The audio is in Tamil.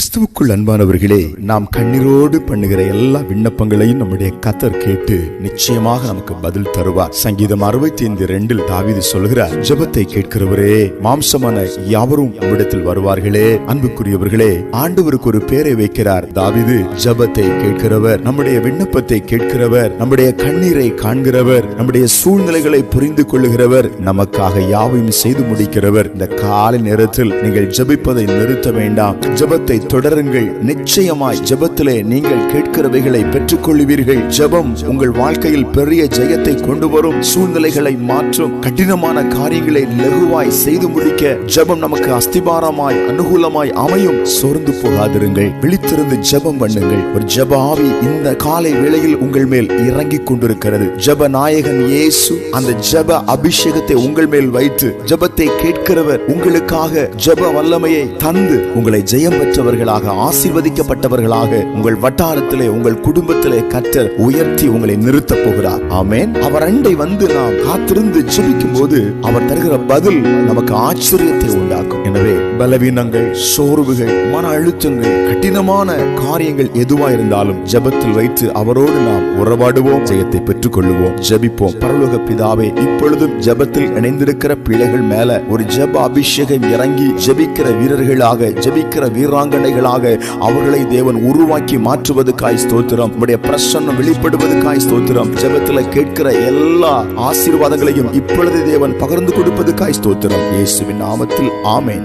கிறிஸ்துவுக்குள் அன்பானவர்களே நாம் கண்ணீரோடு பண்ணுகிற எல்லா விண்ணப்பங்களையும் நம்முடைய கத்தர் கேட்டு நிச்சயமாக நமக்கு பதில் தருவார். சங்கீதம் அறுபத்தி ஐந்து ரெண்டில் தாவீது சொல்கிறார் ஜெபத்தை கேட்கிறவரே மாம்சமான யாவரும் நம்மிடத்தில் வருவார்களே. அன்புக்குரியவர்களே ஆண்டவருக்கு ஒரு பேரை வைக்கிறார் தாவீது. ஜெபத்தை கேட்கிறவர் நம்முடைய விண்ணப்பத்தை கேட்கிறவர் நம்முடைய கண்ணீரை காண்கிறவர் நம்முடைய சூழ்நிலைகளை புரிந்து கொள்ளுகிறவர் நமக்காக யாவையும் செய்து முடிக்கிறவர். இந்த காலை நேரத்தில் நீங்கள் ஜெபிப்பதை நிறுத்த வேண்டாம். ஜெபத்தை தொடருங்கள். நிச்சயமாய் ஜபத்திலே நீங்கள் கேட்கிறவைகளை பெற்றுக் கொள்வீர்கள் ஜெபம் உங்கள் வாழ்க்கையில் பெரிய ஜெயத்தை கொண்டு வரும் சூழ்நிலைகளை மாற்றும். கடினமான காரியங்களை லகுவாய் செய்து முடிக்க ஜெபம் நமக்கு அஸ்திபாரமாய் அனுகூலமாய் அமையும். சோர்ந்து போகாதிருங்கள். விழித்திருந்து ஜெபம் பண்ணுங்கள். ஒரு ஜெப ஆவி இந்த காலை வேளையில் உங்கள் மேல் இறங்கிக் கொண்டிருக்கிறது. ஜெப நாயகன் இயேசு அந்த ஜெப அபிஷேகத்தை உங்கள் மேல் வைத்து ஜெபத்தை கேட்கிறவர் உங்களுக்காக ஜெப வல்லமையை தந்து உங்களை ஜெயம் பெற்றவர்கள் ஆசீர்வதிக்கப்பட்டவர்களாக உங்கள் வட்டாரத்திலே உங்கள் குடும்பத்திலே கற்றர் உயர்த்தி உங்களை நிறுத்தப் போகிறார். ஆமேன். அவர் அண்டை வந்து நாம் காத்திருந்து ஜெபிக்கும் போது அவர் தருகிற பதில் நமக்கு ஆச்சரியத்தை உண்டாக்கும். எனவே பலவீனங்கள் சோர்வுகள் மன அழுத்தங்கள் கடினமான காரியங்கள் எதுவா இருந்தாலும் ஜெபத்தில் வைத்து அவரோடு நாம் உறவாடுவோம் ஜெயத்தை பெற்றுக் கொள்ளுவோம் ஜெபிப்போம். பரலோக பிதாவே இப்பொழுதும் ஜெபத்தில் இணைந்திருக்கிற பிள்ளைகள் மேல ஒரு ஜெப அபிஷேகம் இறங்கி ஜெபிக்கிற வீரர்களாக ஜெபிக்கிற வீராங்கனைகளாக அவர்களை தேவன் உருவாக்கி மாற்றுவதற்காய் ஸ்தோத்திரம். உடைய பிரசன்னம் வெளிப்படுவதற்காய் ஸ்தோத்திரம். ஜெபத்துல கேட்கிற எல்லா ஆசீர்வாதங்களையும் இப்பொழுது தேவன் பகிர்ந்து கொடுப்பதற்காய் ஸ்தோத்திரம். இயேசுவின் நாமத்தில் ஆமே